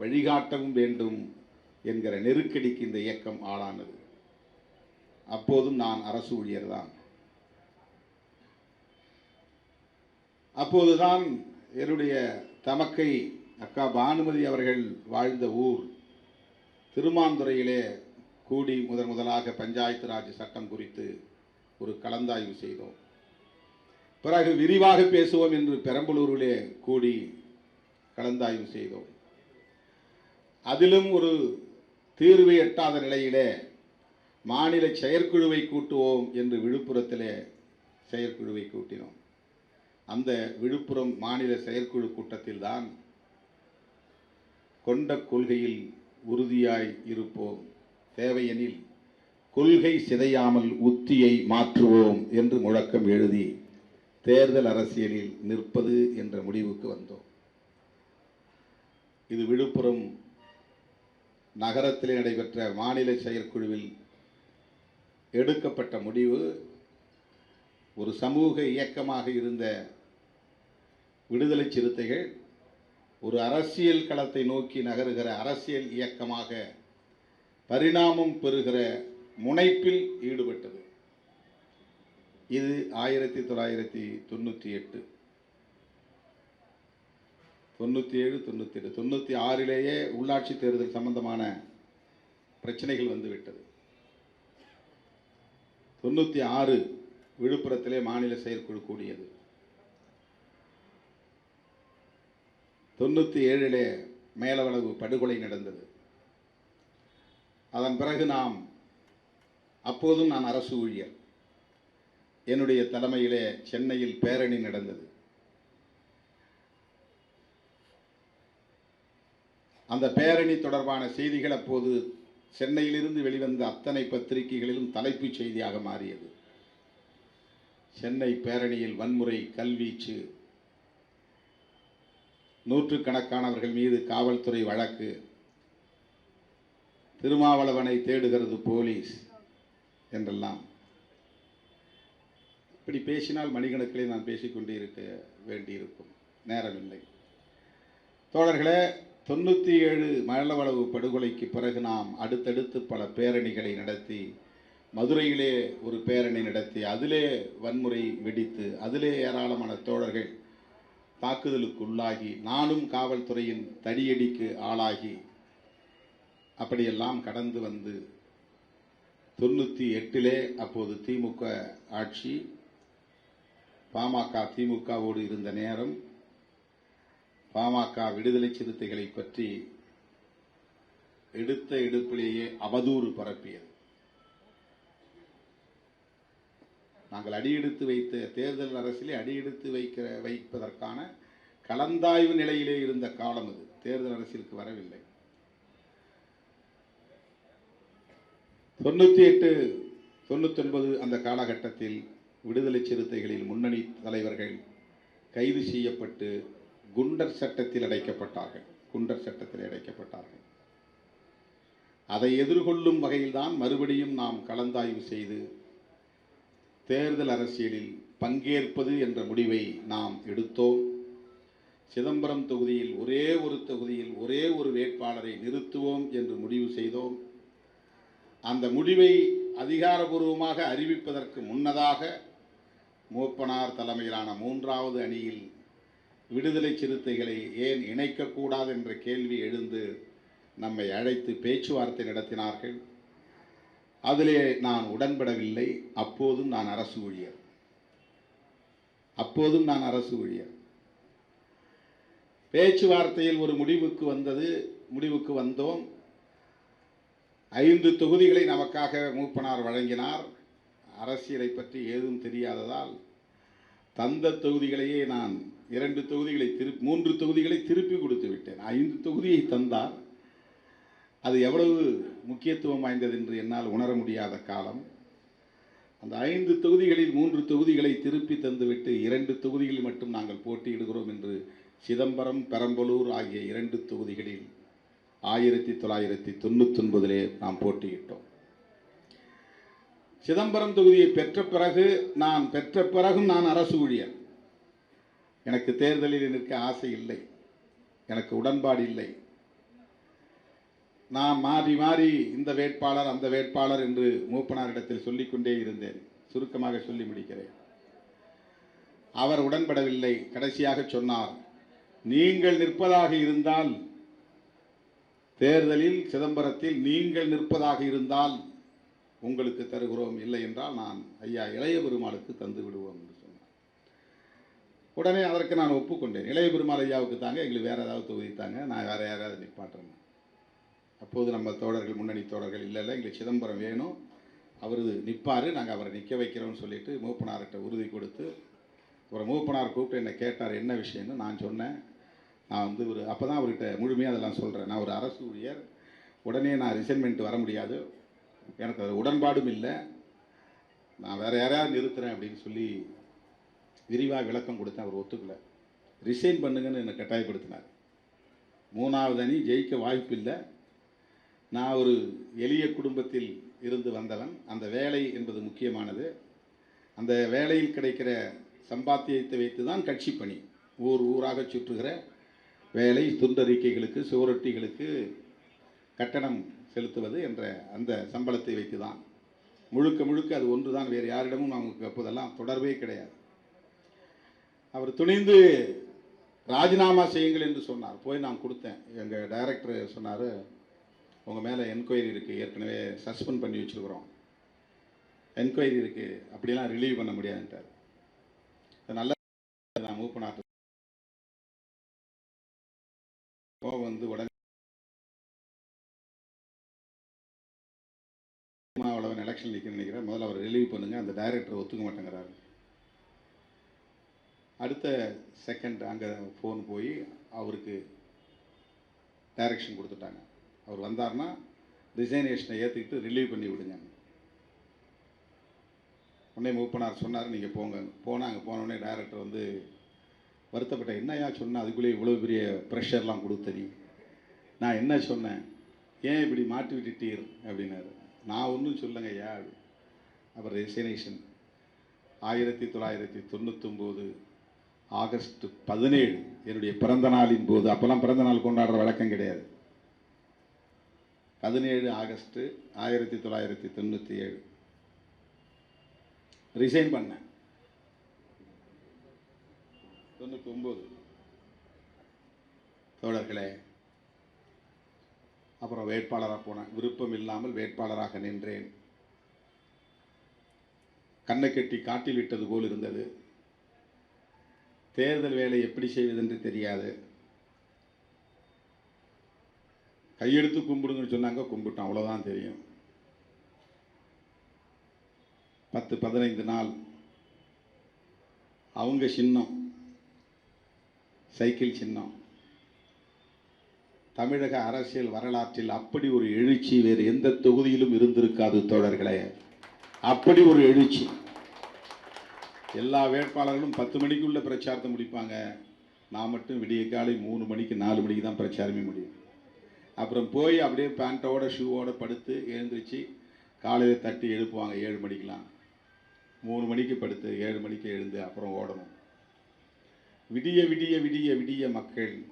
வழிகாட்டவும் வேண்டும் என்கிற நெருக்கடிக்கு இந்த இயக்கம் ஆளானது. அப்போதும் நான் அரசு ஊழியர் தான் அப்போதுதான் என்னுடைய தமக்கை அக்கா பானுமதி அவர்கள் வாழ்ந்த ஊர் திருமாந்துறையிலே கூடி முதன் முதலாக பஞ்சாயத்து ராஜ் சட்டம் குறித்து ஒரு கலந்தாய்வு செய்தோம். பிறகு விரிவாக பேசுவோம் என்று பெரம்பலூரிலே கூடி கலந்தாய்வு செய்தோம். அதிலும் ஒரு தீர்வு எட்டாத நிலையிலே மாநில செயற்குழுவை கூட்டுவோம் என்று விழுப்புரத்திலே செயற்குழுவை கூட்டினோம். அந்த விழுப்புரம் மாநில செயற்குழு கூட்டத்தில்தான் கொண்ட கொள்கையில் உறுதியாய் இருப்போம். தேவையெனில் கொள்கை சிதையாமல் உத்தியை மாற்றுவோம் என்று முழக்கம் எழுதி தேர்தல் அரசியலில் நிற்பது என்ற முடிவுக்கு வந்தோம். இது விழுப்புரம் நகரத்தில் நடைபெற்ற மாநில செயற்குழுவில் எடுக்கப்பட்ட முடிவு ஒரு சமூக இயக்கமாக இருந்த விடுதலை சிறுத்தைகள் ஒரு அரசியல் களத்தை நோக்கி நகருகிற அரசியல் இயக்கமாக பரிணாமம் பெறுகிற முனைப்பில் ஈடுபட்டது. இது ஆயிரத்தி தொள்ளாயிரத்தி தொண்ணூற்றி எட்டு. தொண்ணூற்றி ஏழு தொண்ணூற்றி எட்டு தொண்ணூற்றி ஆறிலேயே உள்ளாட்சி தேர்தல் சம்பந்தமான பிரச்சனைகள் வந்துவிட்டது. தொண்ணூற்றி ஆறு விழுப்புரத்திலே மாநில செயற்குழு கூடியது. தொண்ணூற்றி ஏழிலே மேலவளவு படுகொலை நடந்தது. அதன் பிறகு நாம் அப்போதும் நான் அரசு ஊழியர். என்னுடைய தலைமையிலே சென்னையில் பேரணி நடந்தது. அந்த பேரணி தொடர்பான செய்திகள் அப்போது சென்னையிலிருந்து வெளிவந்த அத்தனை பத்திரிகைகளிலும் தலைப்புச் செய்தியாக மாறியது. சென்னை பேரணியில் வன்முறை கல்வீச்சு நூற்றுக்கணக்கானவர்கள் மீது காவல்துறை வழக்கு திருமாவளவனை தேடுகிறது போலீஸ் என்றெல்லாம். இப்படி பேசினால் மணிக்கணக்கிலே நான் பேசிக்கொண்டே இருக்க வேண்டியிருக்கும். நேரமில்லை. தோழர்களே தொண்ணூற்றி ஏழு மழவளவு படுகொலைக்கு பிறகு நாம் அடுத்தடுத்து பல பேரணிகளை நடத்தி மதுரையிலே ஒரு பேரணி நடத்தி அதிலே வன்முறை வெடித்து அதிலே ஏராளமான தோழர்கள் தாக்குதலுக்கு உள்ளாகி நானும் காவல்துறையின் தடியடிக்கு ஆளாகி அப்படியெல்லாம் கடந்து வந்து தொண்ணூற்றி எட்டிலே அப்போது திமுக ஆட்சி பாமக திமுகவோடு இருந்த நேரம் பாமக விடுதலை சிறுத்தைகளை பற்றி எடுத்த எடுப்பிலேயே அவதூறு பரப்பியது. நாங்கள் அடியெடுத்து வைத்த தேர்தல் அரசிலே அடியெடுத்து வைக்கிற வைப்பதற்கான கலந்தாய்வு நிலையிலே இருந்த காலம் அது தேர்தல் அரசியலுக்கு வரவில்லை. தொண்ணூற்றி எட்டு தொண்ணூத்தொன்பது அந்த காலகட்டத்தில் விடுதலை சிறுத்தைகளில் முன்னணி தலைவர்கள் கைது செய்யப்பட்டு குண்டர் சட்டத்தில் அடைக்கப்பட்டார்கள். குண்டர் சட்டத்தில் அடைக்கப்பட்டார்கள். அதை எதிர்கொள்ளும் வகையில்தான் மறுபடியும் நாம் கலந்தாய்வு செய்து தேர்தல் அரசியலில் பங்கேற்பது என்ற முடிவை நாம் எடுத்தோம். சிதம்பரம் தொகுதியில் ஒரே ஒரு தொகுதியில் ஒரே ஒரு வேட்பாளரை நிறுத்துவோம் என்று முடிவு செய்தோம். அந்த முடிவை அதிகாரபூர்வமாக அறிவிப்பதற்கு முன்னதாக மூப்பனார் தலைமையிலான மூன்றாவது அணியில் விடுதலை சிறுத்தைகளை ஏன் இணைக்கக்கூடாது என்ற கேள்வி எழுந்து நம்மை அழைத்து பேச்சுவார்த்தை நடத்தினார்கள். அதிலே நான் உடன்படவில்லை. அப்போதும் நான் அரசு ஊழியர். அப்போதும் நான் அரசு ஊழியர். பேச்சுவார்த்தையில் ஒரு முடிவுக்கு வந்தது முடிவுக்கு வந்தோம். ஐந்து தொகுதிகளை நமக்காக மூப்பனார் வழங்கினார். அரசியலை பற்றி ஏதும் தெரியாததால் தந்த தொகுதிகளையே நான் இரண்டு தொகுதிகளை திரு மூன்று தொகுதிகளை திருப்பி கொடுத்து விட்டேன். ஐந்து தொகுதியை தந்தார் அது எவ்வளவு முக்கியத்துவம் வாய்ந்தது என்று என்னால் உணர முடியாத காலம். அந்த ஐந்து தொகுதிகளில் மூன்று தொகுதிகளை திருப்பி தந்துவிட்டு இரண்டு தொகுதிகளில் மட்டும் நாங்கள் போட்டியிடுகிறோம் என்று சிதம்பரம் பெரம்பலூர் ஆகிய இரண்டு தொகுதிகளில் ஆயிரத்தி தொள்ளாயிரத்தி தொண்ணூத்தொன்பதிலே நாம் போட்டியிட்டோம். சிதம்பரம் தொகுதியை பெற்ற பிறகு நான் பெற்ற பிறகும் நான் அரசு ஊழியர். எனக்கு தேர்தலில் நிற்க ஆசை இல்லை. எனக்கு உடன்பாடு இல்லை. நான் மாறி மாறி இந்த வேட்பாளர் அந்த வேட்பாளர் என்று மூப்பனாரிடத்தில் சொல்லிக்கொண்டே இருந்தேன். சுருக்கமாக சொல்லி முடிக்கிறேன். அவர் உடன்படவில்லை. கடைசியாக சொன்னார் நீங்கள் நிற்பதாக இருந்தால் தேர்தலில் சிதம்பரத்தில் நீங்கள் நிற்பதாக இருந்தால் உங்களுக்கு தருகிறோம் இல்லை என்றால் நான் ஐயா இளைய பெருமாளுக்கு தந்து விடுவோம் என்று சொன்னார். உடனே அதற்கு நான் ஒப்புக்கொண்டேன். இளைய பெருமாள் ஐயாவுக்கு தாங்க எங்களுக்கு வேறு ஏதாவது தொகுதித்தாங்க நான் வேறு யாராவது நிப்பாட்டுறேன். அப்போது நம்ம தோழர்கள் முன்னணி தோழர்கள் இல்லை இல்லை எங்களுக்கு சிதம்பரம் வேணும். அவர் நிற்பார் நாங்கள் அவரை நிற்க வைக்கிறோம்னு சொல்லிட்டு மூப்பனார்கிட்ட உறுதி கொடுத்து அப்புறம் மூப்பனார் கூப்பிட்டு என்னை கேட்டார் என்ன விஷயம்னு? நான் சொன்னேன். நான் வந்து ஒரு அப்போ தான் அவர்கிட்ட முழுமையாக அதெல்லாம் சொல்கிறேன் நான் ஒரு அரசு ஊழியர். உடனே நான் ரிசைன்மெண்ட் வர முடியாது. எனக்கு அது உடன்பாடும் இல்லை. நான் வேறு யாரையாவது நிறுத்துறேன் அப்படின்னு சொல்லி விரிவாக விளக்கம் கொடுத்தேன் அவர் ஒத்துக்கலை. ரிசைன் பண்ணுங்கன்னு என்னை கட்டாயப்படுத்தினார். மூணாவது அணி ஜெயிக்க வாய்ப்பில்லை நான் ஒரு எளிய குடும்பத்தில் இருந்து வந்தவன். அந்த வேலை என்பது முக்கியமானது. அந்த வேலையில் கிடைக்கிற சம்பாத்தியத்தை வைத்து தான் கட்சி பணி. ஊர் ஊராக சுற்றுகிற வேலை துண்டறிக்கைகளுக்கு சுவரொட்டிகளுக்கு கட்டணம் செலுத்துவது என்ற அந்த சம்பளத்தை வைத்து தான் முழுக்க முழுக்க அது ஒன்று தான் வேறு யாரிடமும் நமக்கு அப்போதெல்லாம் தொடர்பே கிடையாது. அவர் துணிந்து ராஜினாமா செய்யுங்கள் என்று சொன்னார். போய் நான் கொடுத்தேன். எங்கள் டைரக்டர் சொன்னார் உங்கள் மேலே என்கொயரி இருக்குது ஏற்கனவே சஸ்பெண்ட் பண்ணி வச்சுருக்குறோம். என்கொயரி இருக்குது அப்படிலாம் ரிலீவ் பண்ண முடியாதுன்ட்டார். நல்ல நான் மூவ் பண்ணாட்டு கோவம் வந்து உடனே அவ்வளவன் எலெக்ஷன் நிற்க நினைக்கிறேன். முதல்ல அவர் ரிலீவ் பண்ணுங்க. அந்த டைரக்டர் ஒத்துக்க மாட்டேங்கிறாரு. அடுத்த செகண்ட் அங்கே ஃபோன் போய் அவருக்கு டைரக்ஷன் கொடுத்துட்டாங்க. அவர் வந்தார்னா ரிசைனேஷனை ஏற்றுக்கிட்டு ரிலீவ் பண்ணி விடுங்க. உடனே மூப்பனார் சொன்னார் நீங்கள் போங்க. போனால் அங்கே போனோடனே டைரக்டர் வந்து வருத்தப்பட்ட என்னையா சொன்ன? அதுக்குள்ளே இவ்வளோ பெரிய ப்ரெஷர்லாம் கொடுத்தனி நான் என்ன சொன்னேன்? ஏன் இப்படி மாட்டி விட்டுட்டீர்? அப்படின்னாரு. நான் ஒன்றும் சொல்லுங்க ஐயா. அப்புறம் ரெசினேஷன் ஆயிரத்தி தொள்ளாயிரத்தி தொண்ணூத்தொம்போது ஆகஸ்ட் பதினேழு என்னுடைய பிறந்த நாளின் போது அப்போல்லாம் பிறந்த நாள் கொண்டாடுற வழக்கம் கிடையாது. பதினேழு ஆகஸ்ட்டு ஆயிரத்தி தொள்ளாயிரத்தி தொண்ணூற்றி ஏழு ரிசைன் பண்ணேன். தொண்ணூற்றி ஒம்பது தோழர்களே அப்புறம் வேட்பாளராக போனேன். விருப்பம் இல்லாமல் வேட்பாளராக நின்றேன். கண்ணை கட்டி காட்டில் விட்டது போல் இருந்தது. தேர்தல் வேலை எப்படி செய்வதென்று தெரியாது. கையெடுத்து கும்பிடுங்கன்னு சொன்னாங்க கும்பிட்டோம். அவ்வளோதான் தெரியும். பத்து பதினைந்து நாள் அவங்க சின்னம் சைக்கிள் சின்னம். தமிழக அரசியல் வரலாற்றில் அப்படி ஒரு எழுச்சி வேறு எந்த தொகுதியிலும் இருந்திருக்காது தோழர்களே. அப்படி ஒரு எழுச்சி. எல்லா வேட்பாளர்களும் பத்து மணிக்குள்ளே பிரச்சாரத்தை முடிப்பாங்க. நான் மட்டும் விடிய காலை மூணு மணிக்கு நாலு மணிக்கு தான் பிரச்சாரமே முடியும். அப்புறம் போய் அப்படியே பேண்ட்டோட ஷூவோட படுத்து எழுந்திரிச்சு காலையில் தட்டி எழுப்புவாங்க ஏழு மணிக்கெலாம் மூணு மணிக்கு படுத்து ஏழு மணிக்கு எழுந்து அப்புறம் ஓடணும். விடிய விடிய விடிய விடிய மக்கள்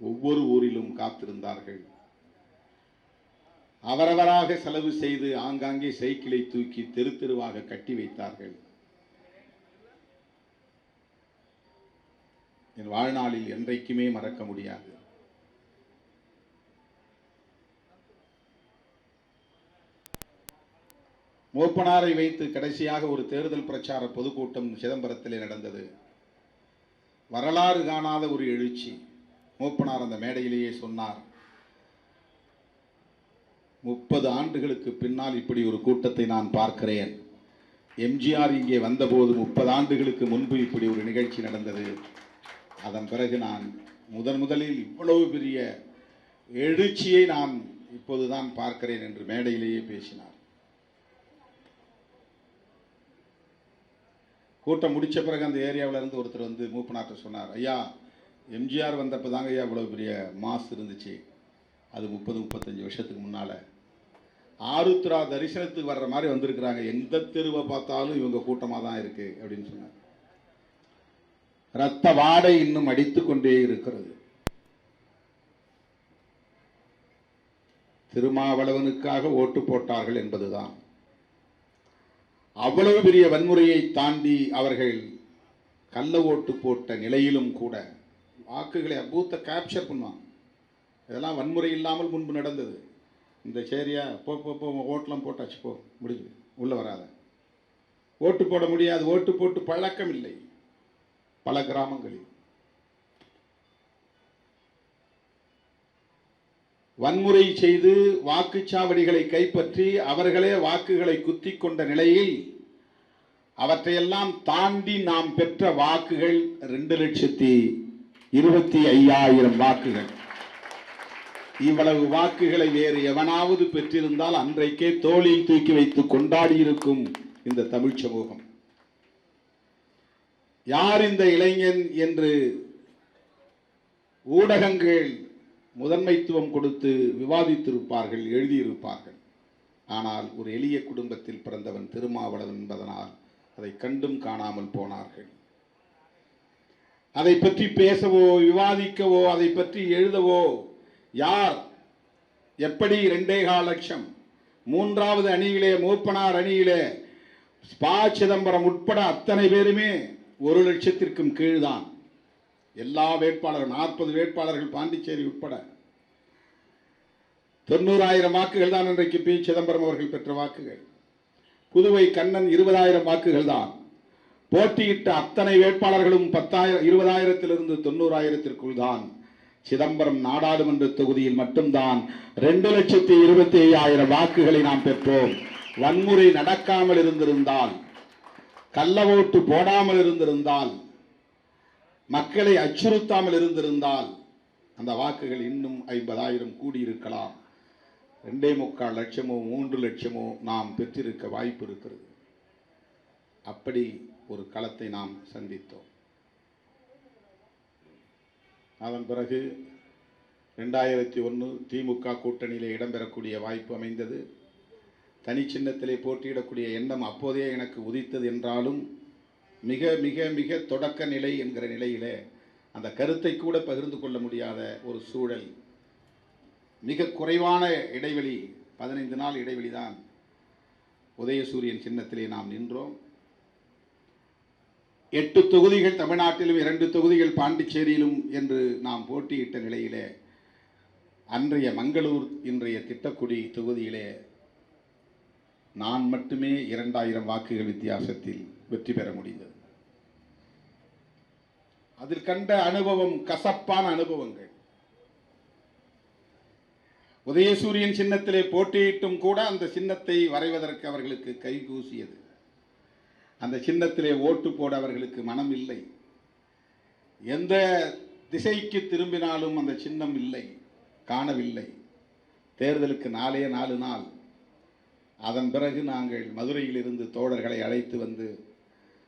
ஒவ்வொரு ஊரிலும் காத்திருந்தார்கள். அவரவராக செலவு செய்து ஆங்காங்கே சைக்கிளை தூக்கி தெரு தெருவாக கட்டி வைத்தார்கள். என் வாழ்நாளில் என்றைக்குமே மறக்க முடியாது. மூப்பனாரை வைத்து கடைசியாக ஒரு தேர்தல் பிரச்சார பொதுக்கூட்டம் சிதம்பரத்திலே நடந்தது. வரலாறு காணாத ஒரு எழுச்சி. மூப்பனார் அந்த மேடையிலேயே சொன்னார் முப்பது ஆண்டுகளுக்கு பின்னால் இப்படி ஒரு கூட்டத்தை நான் பார்க்கிறேன். எம்ஜிஆர் இங்கே வந்தபோது முப்பது ஆண்டுகளுக்கு முன்பு இப்படி ஒரு நிகழ்ச்சி நடந்தது. அதன் பிறகு நான் முதன் முதலில் இவ்வளவு பெரிய எழுச்சியை நான் இப்போதுதான் பார்க்கிறேன் என்று மேடையிலேயே பேசினார். கூட்டம் முடிச்ச பிறகு அந்த ஏரியாவில் இருந்து ஒருத்தர் வந்து மூப்பனாட்ட சொன்னார் ஐயா எம்ஜிஆர் வந்தப்போ தாங்க ஐயா இவ்வளோ பெரிய மாஸ் இருந்துச்சு. அது முப்பது முப்பத்தஞ்சு வருஷத்துக்கு முன்னால். ஆருத்ரா தரிசனத்துக்கு வர்ற மாதிரி வந்திருக்கிறாங்க. எந்த தெருவை பார்த்தாலும் இவங்க கூட்டமாக தான் இருக்குது அப்படின்னு சொன்னாங்க ரத்த வாடை இன்னும் அடித்து கொண்டே இருக்கிறது. திருமாவளவனுக்காக ஓட்டு போட்டார்கள் என்பதுதான். அவ்வளவு பெரிய வன்முறையை தாண்டி அவர்கள் கள்ள ஓட்டு போட்ட நிலையிலும் கூட வாக்குகளை பூத்தை கேப்சர் பண்ணுவான் இதெல்லாம் வன்முறை இல்லாமல் முன்பு நடந்தது. இந்த சேரியா போ போ போ ஓட்டெலாம் போட்டாச்சு போ முடிஞ்சு உள்ளே வராத. ஓட்டு போட முடியாது. ஓட்டு போட்டு பழக்கம் இல்லை. பல கிராமங்களில். வன்முறை செய்து வாக்குச்சாவடிகளை கைப்பற்றி அவர்களே வாக்குகளை குத்தி கொண்ட நிலையில் அவற்றையெல்லாம் தாண்டி நாம் பெற்ற வாக்குகள் ரெண்டு லட்சத்தி இருபத்தி ஐயாயிரம் வாக்குகள். இவ்வளவு வாக்குகளை வேறு எவனாவது பெற்றிருந்தால் அன்றைக்கே தோளில் தூக்கி வைத்து கொண்டாடி இருக்கும் இந்த தமிழ் சமூகம். யார் இந்த இளைஞன் என்று ஊடகங்கள் முதன்மைத்துவம் கொடுத்து விவாதித்திருப்பார்கள் எழுதியிருப்பார்கள். ஆனால் ஒரு எளிய குடும்பத்தில் பிறந்தவன் திருமாவளவன் என்பதனால் அதை கண்டும் காணாமல் போனார்கள். அதை பற்றி பேசவோ விவாதிக்கவோ அதை பற்றி எழுதவோ யார்? எப்படி ரெண்டே கால் லட்சம்? மூன்றாவது அணியிலே மூப்பனார் அணியிலே ஸ்பா சிதம்பரம் உட்பட அத்தனை பேருமே ஒரு லட்சத்திற்கும் கீழ்தான். எல்லா வேட்பாளர்கள் நாற்பது வேட்பாளர்கள் பாண்டிச்சேரி உட்பட. தொண்ணூறாயிரம் வாக்குகள் தான் இன்றைக்கு பி சிதம்பரம் அவர்கள் பெற்ற வாக்குகள். புதுவை கண்ணன் இருபதாயிரம் வாக்குகள் தான். போட்டியிட்ட அத்தனை வேட்பாளர்களும் பத்தாயிரம் இருபதாயிரத்திலிருந்து தொண்ணூறாயிரத்திற்குள் தான். சிதம்பரம் நாடாளுமன்ற தொகுதியில் மட்டும்தான் ரெண்டு லட்சத்தி இருபத்தி ஐயாயிரம் வாக்குகளை நாம் பெற்றோம். வன்முறை நடக்காமல் இருந்திருந்தால் கள்ள ஓட்டு போடாமல் இருந்திருந்தால் மக்களை அச்சுறுத்தாமல் இருந்திருந்தால் அந்த வாக்குகள் இன்னும் ஐம்பதாயிரம் கூடியிருக்கலாம். ரெண்டே முக்கால் லட்சமோ மூன்று லட்சமோ நாம் பெற்றிருக்க வாய்ப்பு இருக்கிறது. அப்படி ஒரு களத்தை நாம் சந்தித்தோம். அதன் பிறகு ரெண்டாயிரத்தி ஒன்று திமுக கூட்டணியிலே இடம்பெறக்கூடிய வாய்ப்பு அமைந்தது. தனி சின்னத்திலே போட்டியிடக்கூடிய எண்ணம் அப்போதே எனக்கு உதித்தது என்றாலும் மிக மிக மிக தொடக்க நிலை என்கிற நிலையிலே அந்த கருத்தை கூட பகிர்ந்து கொள்ள முடியாத ஒரு சூழல். மிக குறைவான இடைவெளி பதினைந்து நாள் இடைவெளி தான் உதயசூரியன் சின்னத்திலே நாம் நின்றோம். எட்டு தொகுதிகள் தமிழ்நாட்டிலும் இரண்டு தொகுதிகள் பாண்டிச்சேரியிலும் என்று நாம் போட்டியிட்ட நிலையிலே அன்றைய மங்களூர் இன்றைய திட்டக்குடி தொகுதியிலே நான் மட்டுமே இரண்டாயிரம் வாக்குகள் வித்தியாசத்தில் வெற்றி பெற முடிந்தது. அதில் கண்ட அனுபவம் கசப்பான அனுபவங்கள். உதயசூரியன் சின்னத்திலே போட்டியிட்டும் கூட அந்த சின்னத்தை வரைவதற்கு அவர்களுக்கு கைகூசியது அந்த சின்னத்திலே ஓட்டு போட அவர்களுக்கு மனம் இல்லை. எந்த திசைக்கு திரும்பினாலும் அந்த சின்னம் இல்லை காணவில்லை. தேர்தலுக்கு நாலே நாலு நாள். அதன் பிறகு நாங்கள் மதுரையிலிருந்து தோழர்களை அழைத்து வந்து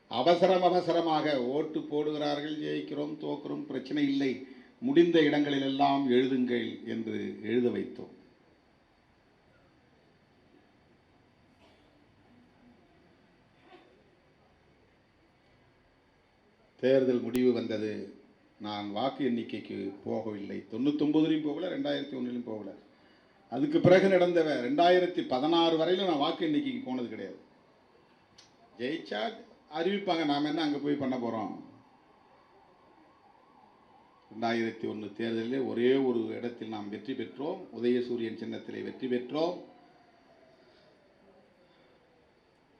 அவசரம் அவசரமாக ஓட்டு போடுகிறார்கள் ஜெயிக்கிறோம் தோக்கிறோம் பிரச்சனை இல்லை முடிந்த இடங்களிலெல்லாம் எழுதுங்கள் என்று எழுத வைத்தோம். தேர்தல் முடிவு வந்தது. நான் வாக்கு எண்ணிக்கைக்கு போகவில்லை. தொண்ணூத்தொம்பதுலையும் போகல ரெண்டாயிரத்தி ஒன்றுலையும் போகல. அதுக்கு பிறகு நடந்தவன் ரெண்டாயிரத்தி பதினாறு வரையிலும் நான் வாக்கு எண்ணிக்கைக்கு போனது கிடையாது. ஜெயிச்சா அறிவிப்பாங்க நாம் என்ன அங்கே போய் பண்ண போகிறோம் ரெண்டாயிரத்தி ஒன்று தேர்தலில் ஒரே ஒரு இடத்தில் நாம் வெற்றி பெற்றோம். உதயசூரியன் சின்னத்திலே வெற்றி பெற்றோம்.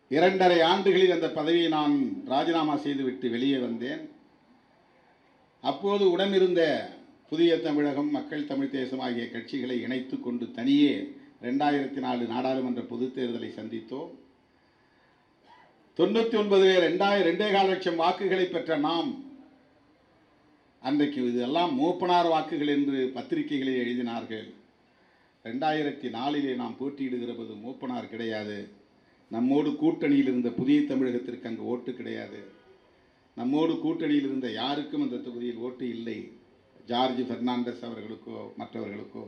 இரண்டரை ஆண்டுகளில் அந்த பதவியை நான் ராஜினாமா செய்துவிட்டு வெளியே வந்தேன். அப்போது உடனிருந்த புதிய தமிழகம் மக்கள் தமிழ் தேசம் ஆகிய கட்சிகளை இணைத்து கொண்டு தனியே ரெண்டாயிரத்தி நாலு நாடாளுமன்ற பொதுத் தேர்தலை சந்தித்தோம். தொண்ணூற்றி ஒன்பது ரெண்டாயிரம் ரெண்டே கால் லட்சம் வாக்குகளை பெற்ற நாம் அன்றைக்கு இதெல்லாம் மூப்பனார் வாக்குகள் என்று பத்திரிகைகளில் எழுதினார்கள். ரெண்டாயிரத்தி நாலிலே நாம் போட்டியிடுகிற போது மூப்பனார் கிடையாது. நம்மோடு கூட்டணியில் இருந்த புதிய தமிழகத்திற்கு அங்கு ஓட்டு கிடையாது. நம்மோடு கூட்டணியில் இருந்த யாருக்கும் அந்த தொகுதியில் ஓட்டு இல்லை. ஜார்ஜ் பெர்னாண்டஸ் அவர்களுக்கோ மற்றவர்களுக்கோ.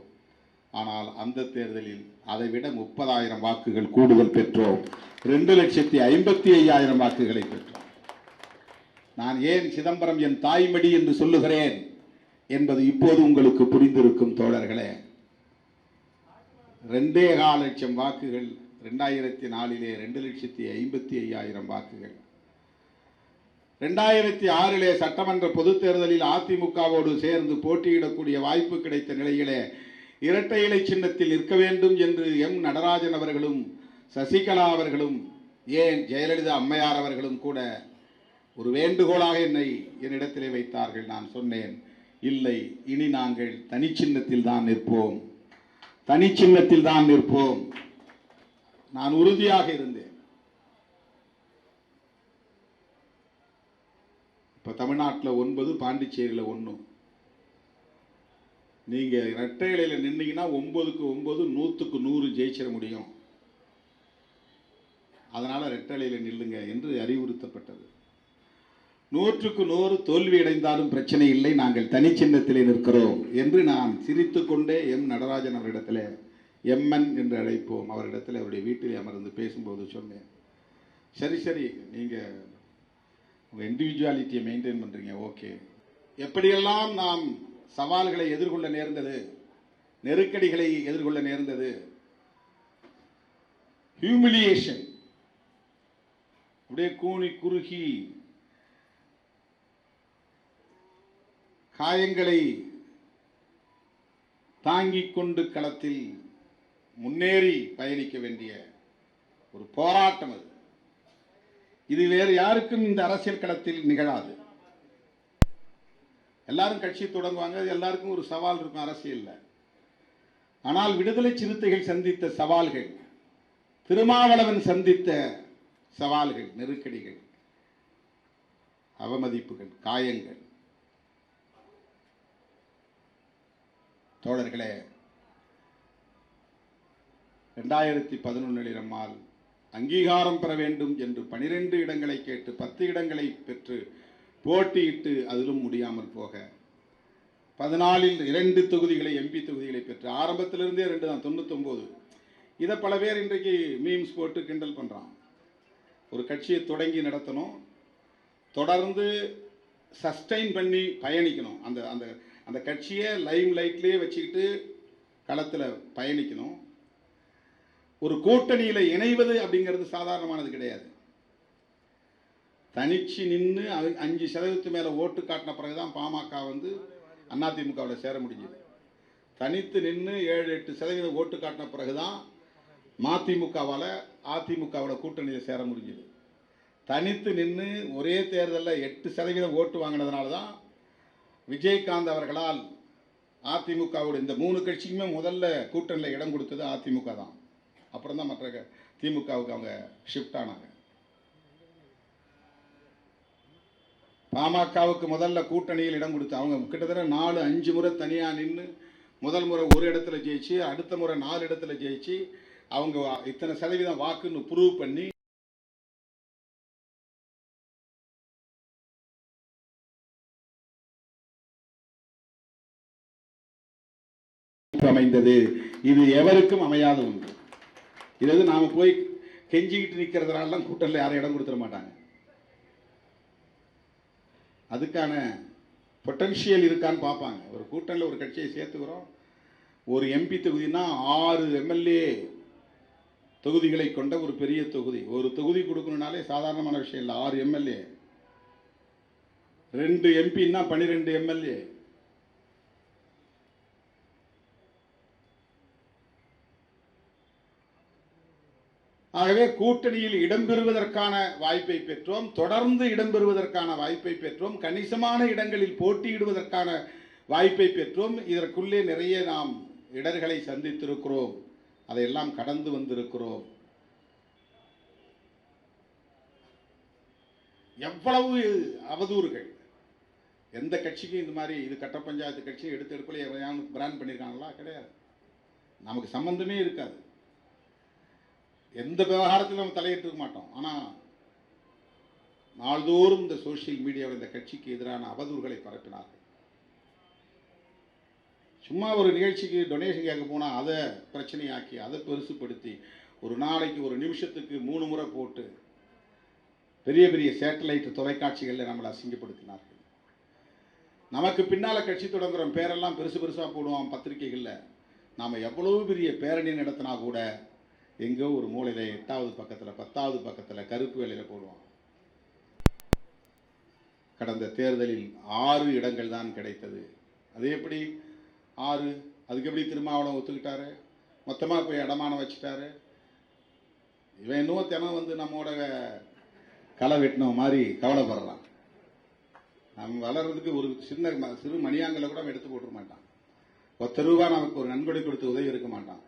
ஆனால் அந்த தேர்தலில் அதைவிட முப்பதாயிரம் வாக்குகள் கூடுதல் பெற்றோம். ரெண்டு லட்சத்தி ஐம்பத்தி ஐயாயிரம் வாக்குகளை பெற்றோம். நான் ஏன் சிதம்பரம் என் தாய்மடி என்று சொல்லுகிறேன் என்பது இப்போது உங்களுக்கு புரிந்திருக்கும் தோழர்களே. ரெண்டே கால லட்சம் வாக்குகள் ரெண்டாயிரத்தி நாலிலே ரெண்டு லட்சத்தி ஐம்பத்தி ஐயாயிரம் வாக்குகள். ரெண்டாயிரத்தி ஆறிலே சட்டமன்ற பொதுத் தேர்தலில் அதிமுகவோடு சேர்ந்து போட்டியிடக்கூடிய வாய்ப்பு கிடைத்த நிலையிலே இரட்டை இலை சின்னத்தில் நிற்க வேண்டும் என்று எம் நடராஜன் அவர்களும் சசிகலா அவர்களும் ஏன் ஜெயலலிதா அம்மையார் அவர்களும் கூட ஒரு வேண்டுகோளாக என்னை என்னிடத்திலே வைத்தார்கள். நான் சொன்னேன் இல்லை இனி நாங்கள் தனிச்சின்னத்தில் தான் நிற்போம். தனிச்சின்னத்தில் தான் நிற்போம். நான் உறுதியாக இருந்தேன். இப்போ தமிழ்நாட்டில் ஒன்பது பாண்டிச்சேரியில் ஒன்று நீங்கள் இரட்டை இலையில் நின்னீங்கன்னா ஒன்பதுக்கு ஒன்பது நூற்றுக்கு நூறு ஜெயிச்சிட முடியும். அதனால் ரெட்டை இலையில் நில்லுங்க என்று அறிவுறுத்தப்பட்டது. நூற்றுக்கு நூறு தோல்வி அடைந்தாலும் பிரச்சனை இல்லை நாங்கள் தனிச்சின்னத்திலே நிற்கிறோம் என்று நான் சிரித்துக்கொண்டே எம் நடராஜன் அவரிடத்தில் எம்என் என்று அழைப்போம். அவரிடத்தில் அவருடைய வீட்டில் அமர்ந்து பேசும்போது சொன்னேன். சரி சரி நீங்கள் உங்கள் இண்டிவிஜுவாலிட்டியை மெயின்டைன் பண்ணுறீங்க ஓகே எப்படியெல்லாம் நாம் சவால்களை எதிர்கொள்ள நேர்ந்தது நெருக்கடிகளை எதிர்கொள்ள நேர்ந்தது ஹியூமிலியேஷன் அப்படியே கூனி குறுகி காயங்களை தாங்கிக் கொண்டு களத்தில் முன்னேறி பயணிக்க வேண்டிய ஒரு போராட்டம் அது. இது வேறு யாருக்கும் இந்த அரசியல் களத்தில் நிகழாது. எல்லாரும் கட்சி தொடங்குவாங்க அது எல்லாருக்கும் ஒரு சவால் இருக்கும் அரசியலில். ஆனால் விடுதலை சிறுத்தைகள் சந்தித்த சவால்கள் திருமாவளவன் சந்தித்த சவால்கள் நெருக்கடிகள் அவமதிப்புகள் காயங்கள். தோழர்களே ரெண்டாயிரத்தி பதினொன்றில் நம்மால் அங்கீகாரம் பெற வேண்டும் என்று பனிரெண்டு இடங்களை கேட்டு பத்து இடங்களை பெற்று போட்டியிட்டு அதிலும் முடியாமல் போக. பதினாலில் இரண்டு தொகுதிகளை எம்பி தொகுதிகளை பெற்று ஆரம்பத்திலிருந்தே ரெண்டு தான் தொண்ணூத்தொம்போது. இதை பல பேர் இன்றைக்கு மீம்ஸ் போட்டு கிண்டல் பண்ணுறான் ஒரு கட்சியை தொடங்கி நடத்தணும். தொடர்ந்து சஸ்டைன் பண்ணி பயணிக்கணும். அந்த அந்த அந்த கட்சியை லைம் லைட்லேயே வச்சுக்கிட்டு களத்தில் பயணிக்கணும். ஒரு கூட்டணியில் இணைவது அப்படிங்கிறது சாதாரணமானது கிடையாது. தனிச்சு நின்று அஞ்சு சதவீதத்து மேலே ஓட்டு காட்டின பிறகு தான் பாமக வந்து அதிமுகவில் சேர முடிஞ்சது. தனித்து நின்று ஏழு எட்டு சதவீதம் ஓட்டு காட்டின பிறகு தான் மதிமுகவால் அதிமுகவோட கூட்டணியில் சேர முடிஞ்சது. தனித்து நின்று ஒரே தேர்தலில் எட்டு சதவீதம் ஓட்டு வாங்கினதுனால தான் விஜயகாந்த் அவர்களால் அதிமுகவோட இந்த மூணு கட்சிக்குமே முதல்ல கூட்டணியில் இடம் கொடுத்தது அதிமுக தான் அப்புறம் தான் மற்ற திமுகவுக்கு அவங்க ஷிஃப்ட் ஆனாங்க. பாமகவுக்கு முதல்ல கூட்டணியில் இடம் கொடுத்து அவங்க கிட்டத்தட்ட நாலு அஞ்சு முறை தனியாக நின்று முதல் முறை ஒரு இடத்துல ஜெயிச்சு அடுத்த முறை நாலு இடத்துல ஜெயிச்சு அவங்க வா- இத்தனை சதவீதம் வாக்குன்னு ப்ரூவ் பண்ணி அமைந்தது. இது எவருக்கும் அமையாத ஒன்று. இது வந்து நாம் போய் கெஞ்சிக்கிட்டு நிற்கிறதுனாலலாம் கூட்டத்தில் யாரும் இடம் கொடுத்துட மாட்டாங்க. அதுக்கான பொட்டன்ஷியல் இருக்கான்னு பார்ப்பாங்க. ஒரு கூட்டத்தில் ஒரு கட்சியை சேர்த்துக்கிறோம். ஒரு எம்பி தொகுதினா ஆறு எம்எல்ஏ தொகுதிகளை கொண்ட ஒரு பெரிய தொகுதி. ஒரு தொகுதி கொடுக்கணுனாலே சாதாரணமான விஷயம் இல்லை. ஆறு எம்எல்ஏ ரெண்டு எம்பின்னா பன்னிரெண்டு எம்எல்ஏ ஆகவே கூட்டணியில் இடம்பெறுவதற்கான வாய்ப்பை பெற்றோம் தொடர்ந்து இடம்பெறுவதற்கான வாய்ப்பை பெற்றோம் கணிசமான இடங்களில் போட்டியிடுவதற்கான வாய்ப்பை பெற்றோம். இதற்குள்ளே நிறைய நாம் இடர்களை சந்தித்திருக்கிறோம். அதையெல்லாம் கடந்து வந்திருக்கிறோம். எவ்வளவு அவதூறுகள். எந்த கட்சிக்கும் இந்த மாதிரி இது கட்ட பஞ்சாயத்து கட்சி எடுத்து எடுக்கலையே பிராண்ட் பண்ணியிருக்காங்களா? கிடையாது. நமக்கு சம்மந்தமே இருக்காது. எந்த விவகாரத்திலும் நம்ம தலையிட்டு மாட்டோம். ஆனால் நாள்தோறும் இந்த சோஷியல் மீடியாவில் இந்த கட்சிக்கு எதிரான அவதூறுகளை பரப்பினார்கள். சும்மா ஒரு நிகழ்ச்சிக்கு டொனேஷன் கேட்க போனால் அதை பிரச்சனையாக்கி அதை பெருசுப்படுத்தி ஒரு நாளைக்கு ஒரு நிமிஷத்துக்கு மூணு முறை போட்டு பெரிய பெரிய சேட்டலைட் தொலைக்காட்சிகளில் நம்மளை அசிங்கப்படுத்தினார்கள். நமக்கு பின்னால் கட்சி தொடங்குறோம் பேரெல்லாம் பெருசு பெருசாக போடுவோம் பத்திரிகைகளில். நாம் எவ்வளோ பெரிய பேரணி நடத்தினா கூட எங்கோ ஒரு மூலையில் எட்டாவது பக்கத்தில் பத்தாவது பக்கத்தில் கருப்பு வேலையில் போடுவான். கடந்த தேர்தலில் ஆறு இடங்கள் தான் கிடைத்தது. அது எப்படி? ஆறு. அதுக்கு எப்படி திருமாவளம் ஒத்துக்கிட்டாரு? மொத்தமாக போய் இடமானம் வச்சுட்டாரு. இவன் இன்னும் தினம் வந்து நம்மோட களை வெட்டின மாதிரி கவலைப்படுறான். நம்ம வளர்றதுக்கு ஒரு சின்ன ம- சிறு மணியாங்கல கூட எடுத்து போட்டுற மாட்டான். பத்து ரூபா நமக்கு ஒரு நன்கொடை கொடுத்து உதவி இருக்க மாட்டான்.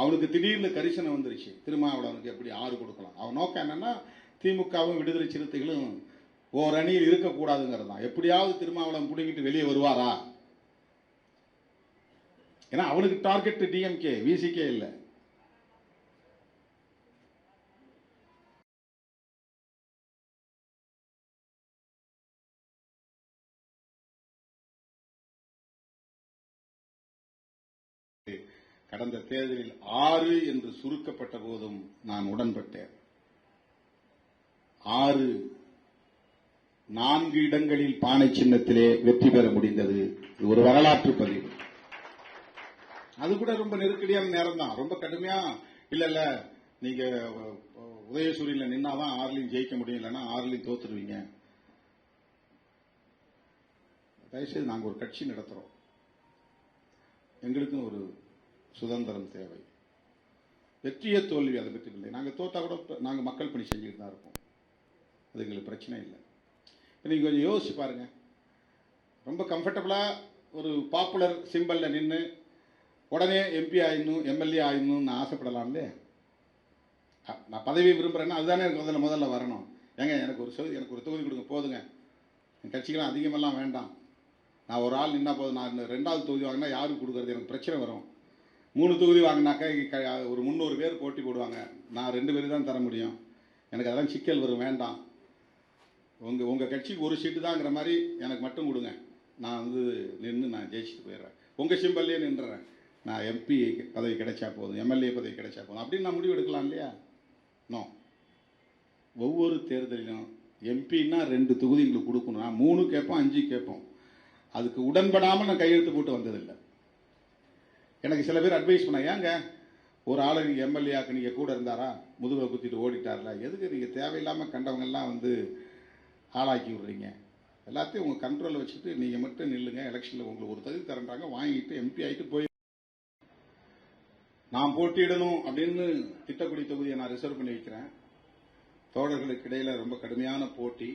அவனுக்கு திடீர்னு கரிசனை வந்துருச்சு. திருமாவளவனுக்கு எப்படி ஆறு கொடுக்கலாம்? அவன் நோக்கம் என்னன்னா திமுகவும் விடுதலை சிறுத்தைகளும் ஓர் அணியில் இருக்கக்கூடாதுங்கிறது தான். எப்படியாவது திருமாவளவன் பிடிங்கிட்டு வெளியே வருவாரா? ஏன்னா அவனுக்கு டார்கெட் டிஎம்கே விசிகே இல்லை. கடந்த தேர்தலில் ஆறு என்று சுருக்கப்பட்ட போதும் நான் உடன்பட்டேன். ஆறு நான்கு இடங்களில் பானை சின்னத்திலே வெற்றி பெற முடிந்தது. இது ஒரு வரலாற்று பதிவு. அது கூட ரொம்ப நெருக்கடியான நேரம் தான் ரொம்ப கடுமையா இல்ல இல்ல நீங்க உதயசூரியில் உதயசூரியன்ல நின்னாதான் ஆறுலையும் ஜெயிக்க முடியும் இல்லைன்னா ஆறுலையும் தோத்துருவீங்க. தயவுசெய்து நாங்க ஒரு கட்சி நடத்துறோம். எங்களுக்கும் ஒரு சுதந்திரம் தேவை. வெற்றிய தோல்வி அதை பற்றி இல்லை. நாங்கள் தோத்தா கூட நாங்கள் மக்கள் பணி செஞ்சுட்டு தான் இருப்போம் அது எங்களுக்கு பிரச்சனை இல்லை. நீங்கள் கொஞ்சம் யோசிச்சு பாருங்கள் ரொம்ப கம்ஃபர்டபுளாக ஒரு பாப்புலர் சிம்பிளில் நின்று உடனே எம்பி ஆயிடணும் எம்எல்ஏ ஆயிடணும்னு ஆசைப்படலாம்லே நான் பதவி விரும்புகிறேன்னா அதுதானே எனக்கு முதல்ல முதல்ல வரணும். ஏங்க எனக்கு ஒரு தொகுதி எனக்கு ஒரு தொகுதி கொடுங்க போதுங்க. என் கட்சிக்கெல்லாம் அதிகமெல்லாம் வேண்டாம். நான் ஒரு ஆள் நின்னா போதும். நான் ரெண்டாவது தொகுதி வாங்கினா யாருக்கு கொடுக்குறது? எனக்கு பிரச்சனை வரும். மூணு தொகுதி வாங்கினாக்கா ஒரு முந்நூறு பேர் போட்டி போடுவாங்க. நான் ரெண்டு பேர் தான் தர முடியும். எனக்கு அதெல்லாம் சிக்கல் வரும் வேண்டாம். உங்கள் உங்கள் கட்சிக்கு ஒரு சீட்டு தாங்கிற மாதிரி எனக்கு மட்டும் கொடுங்க. நான் வந்து நின்று நான் ஜெயிச்சுட்டு போயிடுறேன். உங்கள் சிம்பல்லே நின்றுறேன். நான் எம்பி பதவி கிடைச்சா போதும் எம்எல்ஏ பதவி கிடைச்சா போதும். அப்படின்னு நான் முடிவு எடுக்கலாம் இல்லையா? நோ ஒவ்வொரு தேர்தலிலும் எம்பின்னா ரெண்டு தொகுதி எங்களுக்கு கொடுக்கணும் நான் மூணு கேட்போம் அஞ்சு கேட்போம். அதுக்கு உடன்படாமல் நான் கையெழுத்து போட்டு வந்ததில்லை. எனக்கு சில பேர் அட்வைஸ் பண்ண ஏங்க ஒரு ஆளை நீங்கள் எம்எல்ஏக்கு நீங்கள் கூட இருந்தாரா? முதுகை குத்திட்டு ஓடிட்டார்ல. எதுக்கு நீங்கள் தேவையில்லாமல் கண்டவங்கெல்லாம் வந்து ஆளாக்கி விடுறீங்க? எல்லாத்தையும் உங்கள் கண்ட்ரோலில் வச்சுட்டு நீங்கள் மட்டும் நில்லுங்க. எலெக்ஷனில் உங்களுக்கு ஒரு தகுதி தரன்றாங்க. வாங்கிட்டு எம்பி ஆகிட்டு போய் நான் போட்டியிடணும் அப்படின்னு திட்டக்குடி தொகுதியை நான் ரிசர்வ் பண்ணி வைக்கிறேன். தோழர்களுக்கு இடையில் ரொம்ப கடுமையான போட்டி.